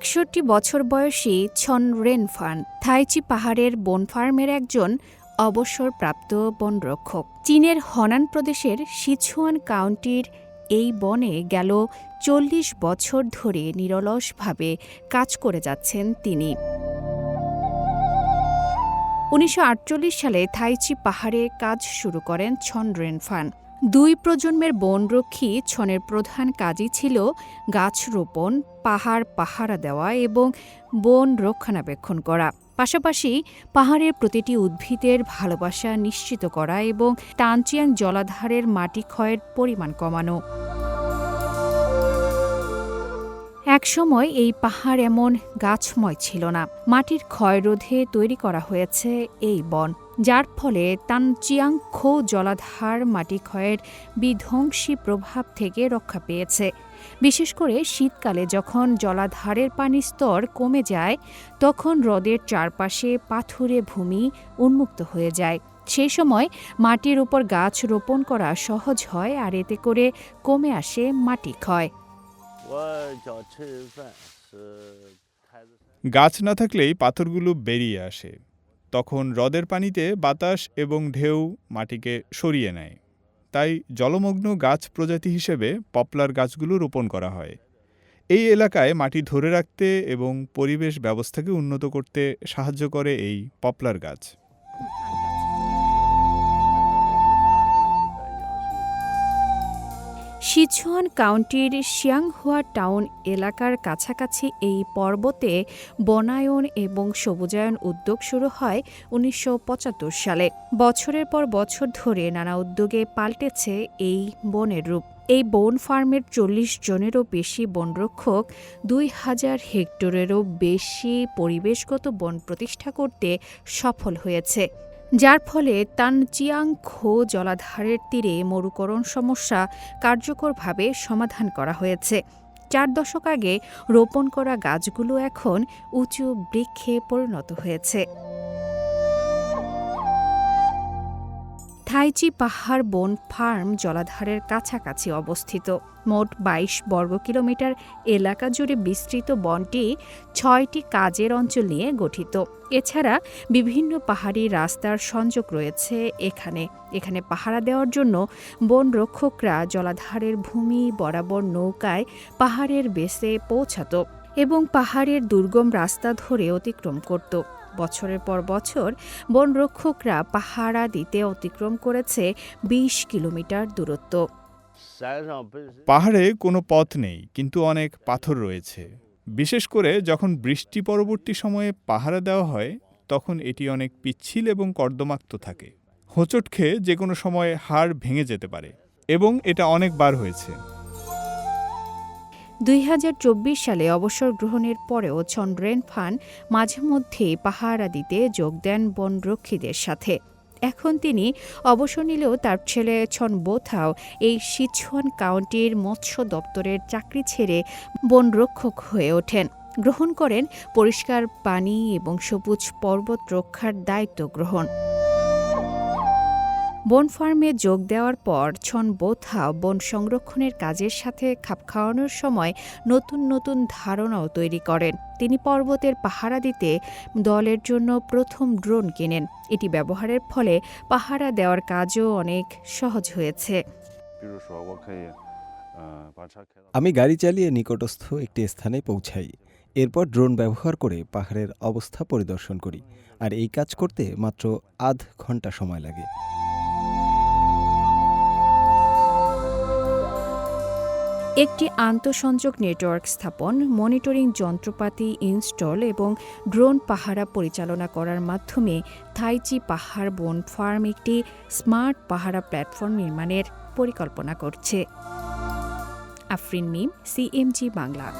একষট্টি বছর বয়সী ছন রেন ফান থাইচি পাহাড়ের বন ফার্মের একজন অবসরপ্রাপ্ত বনরক্ষক। চীনের হনান প্রদেশের সিছুয়ান কাউন্টির এই বনে গেল চল্লিশ বছর ধরে নিরলসভাবে কাজ করে যাচ্ছেন তিনি। উনিশশো আটচল্লিশ সালে থাইচি পাহাড়ে কাজ শুরু করেন ছন রেনফান দুই প্রজন্মের বনরক্ষী ছনের প্রধান কাজই ছিল গাছ রোপণ, পাহাড় পাহারা দেওয়া এবং বন রক্ষণাবেক্ষণ করা। পাশাপাশি পাহাড়ের প্রতিটি উদ্ভিদের ভালোবাসা নিশ্চিত করা এবং টানচিয়াং জলাধারের মাটি ক্ষয়ের পরিমাণ কমানো। একসময় এই পাহাড় এমন গাছময় ছিল না। মাটির ক্ষয়রোধে তৈরি করা হয়েছে এই বন, যার ফলে তানচিয়াংখো জলাধার মাটি ক্ষয়ের বিধ্বংসী প্রভাব থেকে রক্ষা পেয়েছে। বিশেষ করে শীতকালে যখন জলাধারের পানির স্তর কমে যায়, তখন হ্রদের চারপাশে পাথুরে ভূমি উন্মুক্ত হয়ে যায়। সেই সময় মাটির উপর গাছ রোপণ করা সহজ হয় আর এতে করে কমে আসে মাটি ক্ষয়। গাছ না থাকলেই পাথরগুলো বেরিয়ে আসে। তখন হ্রদের পানিতে বাতাস এবং ঢেউ মাটিকে সরিয়ে নেয়। তাই জলমগ্ন গাছ প্রজাতি হিসেবে পপলার গাছগুলো রোপণ করা হয়। এই এলাকায় মাটি ধরে রাখতে এবং পরিবেশ ব্যবস্থাকে উন্নত করতে সাহায্য করে এই পপলার গাছ। সিচুয়ান কাউন্টির শিয়াংহুয়া টাউন এলাকার কাছাকাছি এই পর্বতে বনায়ন এবং সবুজায়ন উদ্যোগ শুরু হয় উনিশশো পঁচাত্তর সালে। বছরের পর বছর ধরে নানা উদ্যোগে পাল্টেছে এই বনের রূপ। এই বন ফার্মের চল্লিশ জনেরও বেশি বনরক্ষক, দুই হাজার হেক্টরেরও বেশি পরিবেশগত বন প্রতিষ্ঠা করতে সফল হয়েছে। যার ফলে তানচিয়াং খো জলাধারের তীরে মরুকরণ সমস্যা কার্যকরভাবে সমাধান করা হয়েছে। চার দশক আগে রোপণ করা গাছগুলো এখন উঁচু বৃক্ষে পরিণত হয়েছে। থাইচি পাহাড় বন ফার্ম জলাধারের কাছাকাছি অবস্থিত। মোট বাইশ বর্গ কিলোমিটার এলাকা জুড়ে বিস্তৃত বনটি ছয়টি কাজের অঞ্চল নিয়ে গঠিত। এছাড়া বিভিন্ন পাহাড়ি রাস্তার সংযোগ রয়েছে এখানে। এখানে পাহারা দেওয়ার জন্য বন রক্ষকরা জলাধারের ভূমি, বরাবর নৌকায় পাহাড়ের বেসে পৌঁছাত এবং পাহাড়ের দুর্গম রাস্তা ধরে অতিক্রম করত। বছরের পর বছর বনরক্ষকরা পাহারা দিতে অতিক্রম করেছে ২০ কিলোমিটার দূরত্ব। পাহাড়ে কোনো পথ নেই, কিন্তু অনেক পাথর রয়েছে। বিশেষ করে যখন বৃষ্টি পরবর্তী সময়ে পাহারা দেওয়া হয়, তখন এটি অনেক পিচ্ছিল এবং কর্দমাক্ত থাকে। হোঁচট খেয়ে যে কোনো সময় হাড় ভেঙে যেতে পারে, এবং এটা অনেকবার হয়েছে। দুই হাজার চব্বিশ সালে অবসর গ্রহণের পরেও চন্দ্রেন ফান মাঝে মধ্যে পাহারা দিতে যোগ দেন বনরক্ষীদের সাথে। এখন তিনি অবসর নিলেও তার ছেলে ছন বোথাও এই সিছুয়ান কাউন্টির মৎস্য দপ্তরের চাকরি ছেড়ে বনরক্ষক হয়ে ওঠেন। গ্রহণ করেন পরিষ্কার পানি এবং সবুজ পর্বত রক্ষার দায়িত্ব গ্রহণ। বন ফার্মে যোগ দেওয়ার পর ছন বোথা বন সংরক্ষণের কাজের সাথে খাপ খাওয়ানোর সময় নতুন নতুন ধারণাও তৈরি করেন। তিনি পর্বতের পাহারা দিতে দলের জন্য প্রথম ড্রোন কেনেন। এটি ব্যবহারের ফলে পাহারা দেওয়ার কাজও অনেক সহজ হয়েছে। আমি গাড়ি চালিয়ে নিকটস্থ একটি স্থানে পৌঁছাই। এরপর ড্রোন ব্যবহার করে পাহাড়ের অবস্থা পরিদর্শন করি। আর এই কাজ করতে মাত্র আধ ঘণ্টা সময় লাগে। একটি আন্তঃসংযোগ নেটওয়ার্ক স্থাপন, মনিটরিং যন্ত্রপাতি ইনস্টল এবং ড্রোন পাহারা পরিচালনা করার মাধ্যমে থাইচি পাহাড় বন ফার্ম একটি স্মার্ট পাহারা প্ল্যাটফর্ম নির্মাণের পরিকল্পনা করছে। আফরিন মিম, সিএমজি বাংলা।